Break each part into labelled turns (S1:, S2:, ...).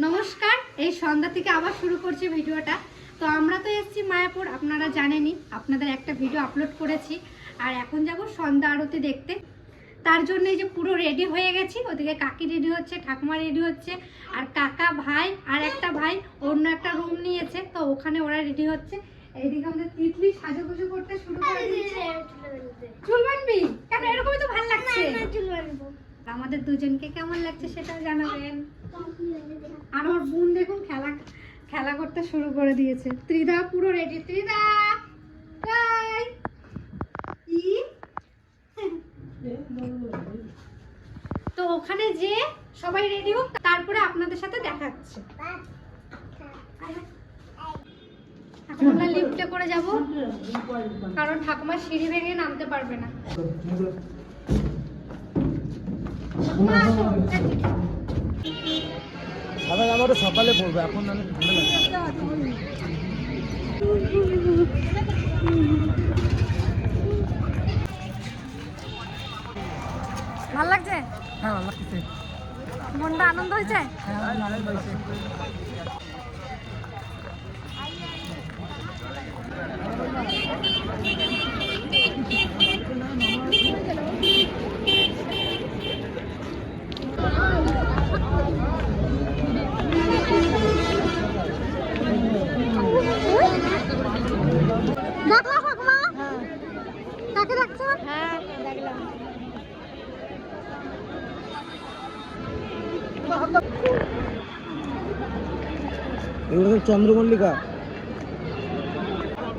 S1: নমস্কার এই সন্ধ্যা থেকে আবার শুরু করছি ভিডিওটা। তো আমরা তো এসেছি মায়াপুর আপনারা জানেনই আপনাদের একটা ভিডিও আপলোড করেছি। আর এখন যাব সন্ধ্যা আরতি দেখতে। তার জন্য এই যে পুরো রেডি হয়ে গেছি ওদিকে কাকি রেডি হচ্ছে ঠাকুমা রেডি হচ্ছে আর কাকা ভাই আর একটা ভাই অন্য একটা রুম নিয়েছে তো ওখানে ওরা রেডি হচ্ছে। এইদিকে আমাদের তিতলি সাজুগুজু করতে শুরু করে দিয়েছে। চুল বানবি কেন? এরকমই তো ভালো লাগছে। আমাদের দুজনকে কেমন লাগছে সেটাও জানাবেন। আর ওর বোন দেখুন খেলা খেলা করতে শুরু করে দিয়েছে। ত্রিদা পুরো রেডি ত্রিদা কই ই? তো ওখানে যে সবাই রেডি হোক তারপরে আপনাদের সাথে দেখাচ্ছে এখন আমরা লিফটে করে যাব কারণ ঠাকুমার সিঁড়ি ভেঙে নামতে পারবে না।
S2: সাদা জামাটা সকালে পরবো এখন আমি ঠান্ডা
S1: ভালো লাগছে?
S2: হ্যাঁ ভালো লাগছে।
S1: মনটা আনন্দ হয়েছে?
S2: হ্যাঁ আনন্দ হয়েছে
S1: হ্যাঁ
S2: এগুলো তো চন্দ্রমল্লিকা।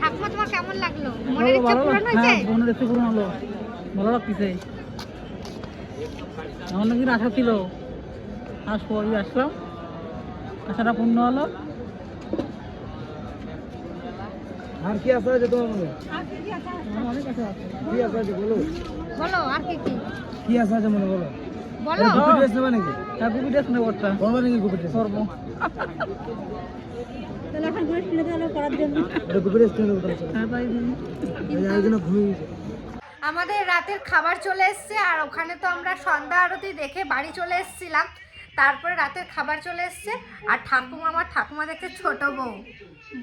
S1: ঠাকুমা তোমার কেমন লাগল? মনের ইচ্ছা পূরণ হয়েছে?
S2: হ্যাঁ মনে পূরণ হলো। ভালো লাগতেছে। আমার নাকি আশা ছিল। আজ পরই আসলাম। আশাটা পূর্ণ হলো। আর কি আশা আছে তোমার মনে? কি আশা আছে? বলো?
S1: বলো আর কি কি?
S2: কি আশা আছে মনে বলো?
S1: বলো।
S2: গুপি ড্রেস নেবে নাকি? গুপি ড্রেস নেব একটা। করবে নাকি গুপি ড্রেস? করব।
S1: তাহলে এখন ড্রেস কিনে দিলো করার জন্য।
S2: গুপি ড্রেস কিনে দেবো হ্যাঁ তাই এই জন্য ঘুমিয়ে গেছে।
S1: আমাদের রাতের খাবার চলে এসছে আর ওখানে তো আমরা সন্ধ্যা আরতি দেখে বাড়ি চলে এসেছিলাম। তারপরে রাতের খাবার চলে এসছে আর ঠাকুমা আমার ঠাকুমা দেখছে ছোট বউ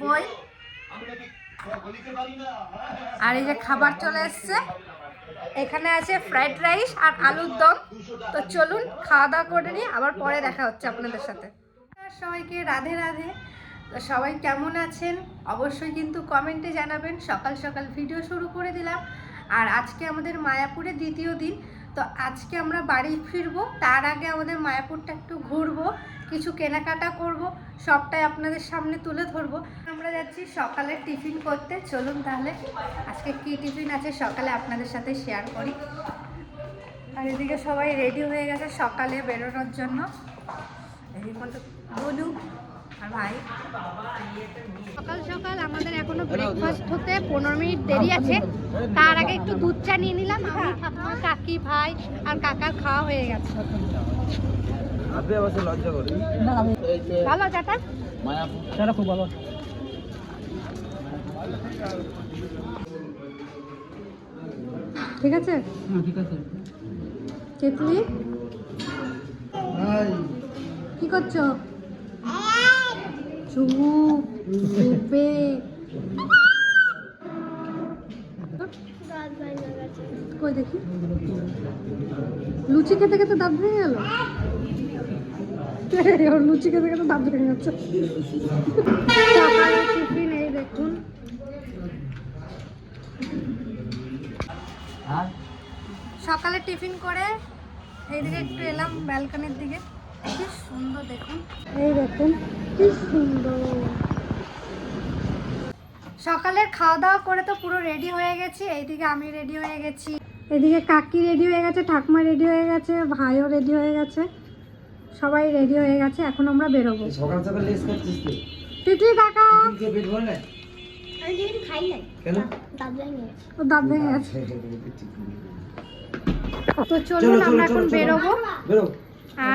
S1: বই। আর এই যে খাবার চলে এসছে, এখানে আছে ফ্রাইড রাইস আর আলুর দম। তো চলুন খাওয়া দাওয়া করে নিই, আবার পরে দেখা হচ্ছে আপনাদের সাথে। সবাইকে, রাধে রাধে। সবাই কেমন আছেন? অবশ্যই কিন্তু কমেন্টে জানাবেন, সকাল সকাল ভিডিও শুরু করে দিলাম। আর আজকে আমাদের মায়াপুরে দ্বিতীয় দিন। তো আজকে আমরা বাড়ি ফিরবো, তার আগে আমাদের মায়াপুরটা একটু ঘুরবো, কিছু কেনাকাটা করব, সবটাই আপনাদের সামনে তুলে ধরবো। আমরা যাচ্ছি সকালে টিফিন করতে। চলুন তাহলে আজকে কী টিফিন আছে সকালে আপনাদের সাথে শেয়ার করি। আর এদিকে সবাই রেডি হয়ে গেছে সকালে বেরোনোর জন্য। বলু আর ভাই। সকাল সকাল আমাদের এখনও ব্রেকফাস্ট হতে পনেরো মিনিট দেরি আছে। তার আগে একটু দুধ চা নিয়ে নিলাম। আমি ঠাকুমা কাকি ভাই আর কাকার খাওয়া হয়ে গেছে। ভালো চাটা
S2: খুব ভালো।
S1: ঠিক আছে?
S2: হ্যাঁ ঠিক আছে।
S1: তেতলি কি করছ? চুপ। চুপে। কই দেখি? লুচি খেতে খেতে দাঁত ভেঙে গেল? লুচি খেতে খেতে দাঁত ভেঙে যাচ্ছে সকালে টিফিন এই দেখুন
S2: হ্যাঁ
S1: সকালে টিফিন করে এইদিকে একটু এলাম ব্যালকনির দিকে। কি সুন্দর দেখুন। এই দেখুন কি সুন্দর। সকালের খাওয়া দাওয়া করে তো পুরো রেডি হয়ে গেছি এইদিকে আমি রেডি হয়ে গেছি। এদিকে কাকি রেডি হয়ে গেছে ঠাকুমা রেডি হয়ে গেছে ভাইও রেডি হয়ে গেছে সবাই রেডি হয়ে গেছে এখন আমরা বেরোবো।
S2: সকাল সকাল লেস করছিস তুই।
S1: তিতলি কাকা!
S2: কে পেট ভরে নাই কেন?
S1: ও দাঁত ভেঙে গেছে তো চলুন আমরা এখন। বেরোবো।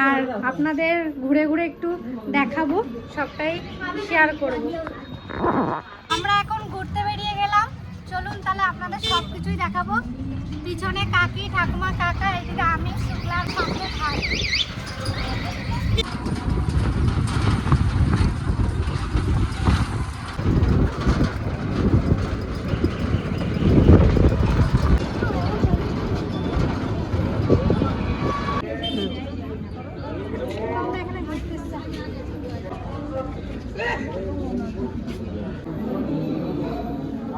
S1: আর আপনাদের ঘুরে ঘুরে একটু দেখাবো সবটাই শেয়ার করব। আমরা এখন ঘুরতে বেরিয়ে গেলাম। চলুন তাহলে আপনাদের সব কিছুই দেখাবো। পিছনে কাকি ঠাকুমা কাকা এদিকে আমি শুক্লার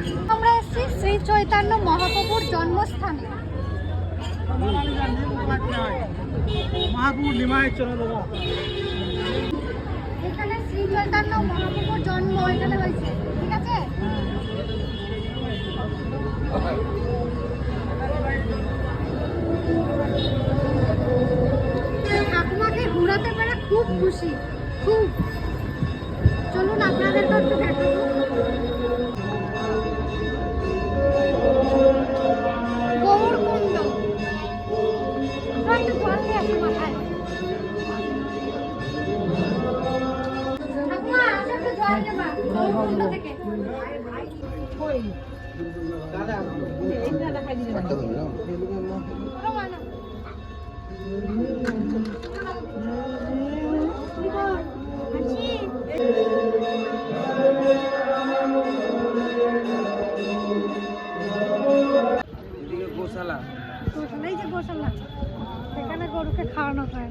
S1: শ্রী চৈতন্য মহাপ্রভুর জন্মস্থানে। এখানে শ্রী চৈতন্য মহাপ্রভুর জন্ম এখানে হয়েছে
S2: গোশালা।
S1: গোশালা, এই যে গোশালা। সেখানে গরুকে খাওয়ানো হয়।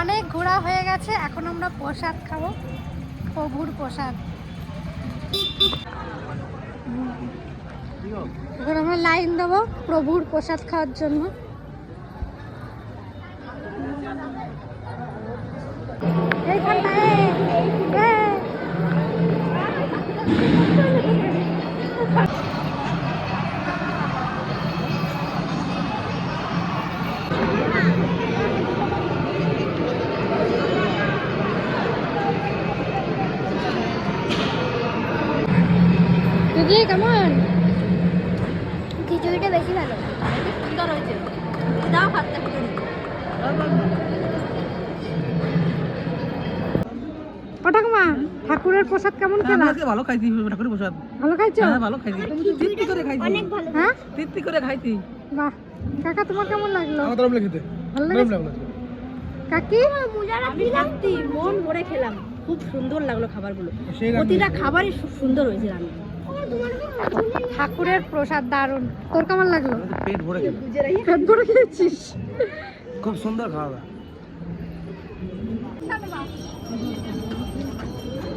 S1: অনেক ঘোরা হয়ে গেছে, এখন আমরা প্রসাদ খাব, প্রভুর প্রসাদ। এখন আমরা লাইন দেবো প্রভুর প্রসাদ খাওয়ার জন্য। এইখানটায়, এই, ও ঠাকুমা ঠাকুরের প্রসাদ কেমন খেলা?
S2: আজকে ভালো খাইছি ঠাকুরের প্রসাদ।
S1: ভালো খাইছো?
S2: হ্যাঁ ভালো খাইছি তৃপ্তি করে খাইছি অনেক ভালো
S1: হ্যাঁ?
S2: তৃপ্তি করে খাইছি
S1: বাহ। কাকা তোমার কেমন লাগল?
S2: আমার তরফ লেগেছে।
S1: ভালো লেগেছে? কাকি?
S3: মন ভরে খেলাম। খুব সুন্দর লাগল খাবারগুলো। প্রতিটা খাবারই খুব সুন্দর হয়েছে রান্না।
S1: ঠাকুরের প্রসাদ দারুণ। তোর কেমন লাগল?
S2: পেট ভরে গেল।
S1: পেট ভরে খেয়েছিস?
S2: খুব সুন্দর খাওয়া দাওয়া।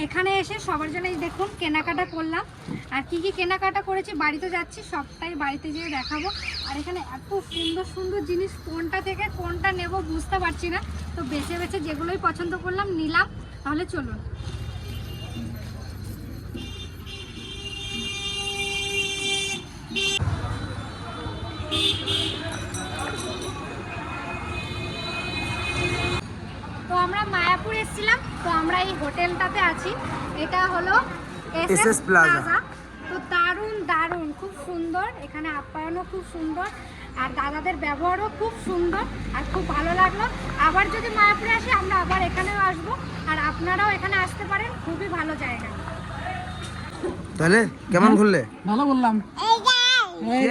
S1: এখানে এসে সবার জন্য দেখুন কেনাকাটা করলাম। আর কি কি কেনাকাটা করেছি বাড়িতে যাচ্ছি, সবটাই বাড়িতে গিয়ে দেখাবো। আর এখানে এত সুন্দর সুন্দর জিনিস, কোনটা থেকে কোনটা নেব বুঝতে পারছি না। তো বেছে বেছে যেগুলোই পছন্দ করলাম, নিলাম। তাহলে চলুন। আমরা মায়াপুর এসেছিলাম তো আমরা এই হোটেলটাতে আছি। এটা হলো S
S2: SS
S1: S
S2: Plaza।
S1: Plaza. তো দারুণ দারুণ খুব সুন্দর। এখানে আপ্যায়নও খুব সুন্দর আর দাদাদের ব্যবহারও খুব সুন্দর আর খুব ভালো লাগল। আবার যদি মায়াপুরে আসি আমরা আবার এখানেও আসব আর আপনারাও এখানে আসতে পারেন খুবই ভালো জায়গা।
S2: তাহলে কেমন ঘুরলে?
S4: ভালো বললাম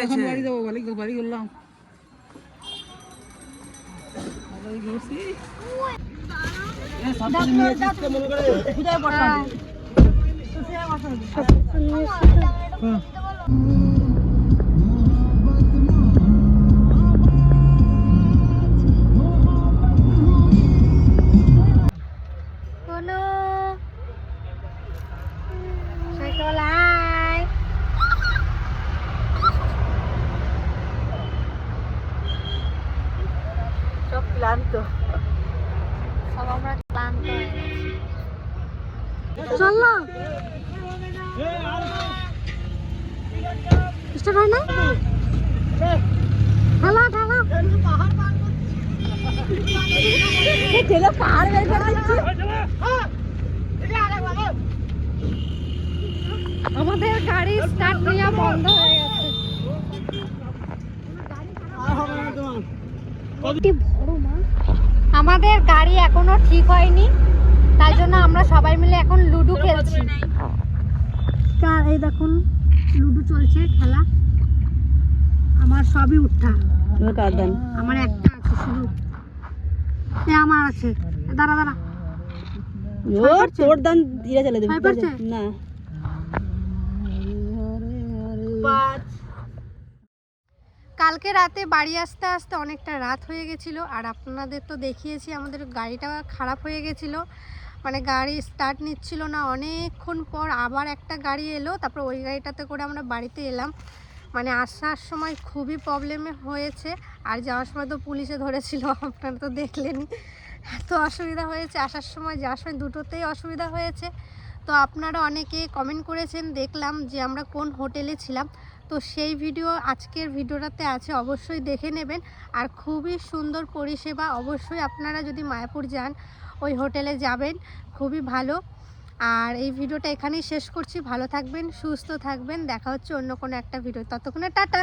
S4: এখন বাড়ি যাব বাড়ি বাড়ি গেছি। এ, সাবধানে নিয়ে যাচ্ছিস তো মনে করে।
S3: ঠেলে পাহাড় বের করে দিচ্ছে।
S1: আমাদের গাড়ি স্টার্ট নেওয়া বন্ধ হয়ে গেছে। আমাদের গাড়ি এখনও ঠিক হয়নি তাই জন্য আমরা সবাই মিলে এখন লুডো খেলছি। এই দেখুন লুডো চলছে খেলা। আমার সবই উঠা। আমার একটা আছে শুধু। এ আমার আছে। দাঁড়া দাঁড়া।
S3: তোর দান চলে দেবে? না।
S1: কালকে রাতে বাড়ি আসতে আসতে অনেকটা রাত হয়ে গেছিল আর আপনাদের তো দেখিয়েছি আমাদের গাড়িটা খারাপ হয়ে গেছিল। মানে গাড়ি স্টার্ট নিচ্ছিল না। অনেকক্ষণ পর আবার একটা গাড়ি এলো তারপর ওই গাড়িটাতে করে আমরা বাড়িতে এলাম। মানে আসার সময় খুবই প্রবলেমে হয়েছে। আর যাওয়ার সময় তো পুলিশে ধরেছিল, আপনারা তো দেখলেনই। এত অসুবিধা হয়েছে, আসার সময় যাওয়ার সময় দুটোতেই অসুবিধা হয়েছে। তো আপনারা অনেকে কমেন্ট করেছেন, দেখলাম যে আমরা কোন হোটেলে ছিলাম। তো সেই ভিডিও আজকের ভিডিওটাতে আছে, অবশ্যই দেখে নেবেন। আর খুবই সুন্দর পরিষেবা, অবশ্যই আপনারা যদি মায়াপুর যান, ওই হোটেলে যাবেন। খুবই ভালো। আর এই ভিডিওটা এখানেই শেষ করছি। ভালো থাকবেন, সুস্থ থাকবেন। দেখা হচ্ছে অন্য কোনো একটা ভিডিও ততক্ষণে টাটা!